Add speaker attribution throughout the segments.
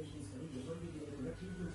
Speaker 1: case తీసుకొని ఎవరిని తెలియకుండా ట్రీట్మెంట్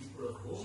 Speaker 2: e provou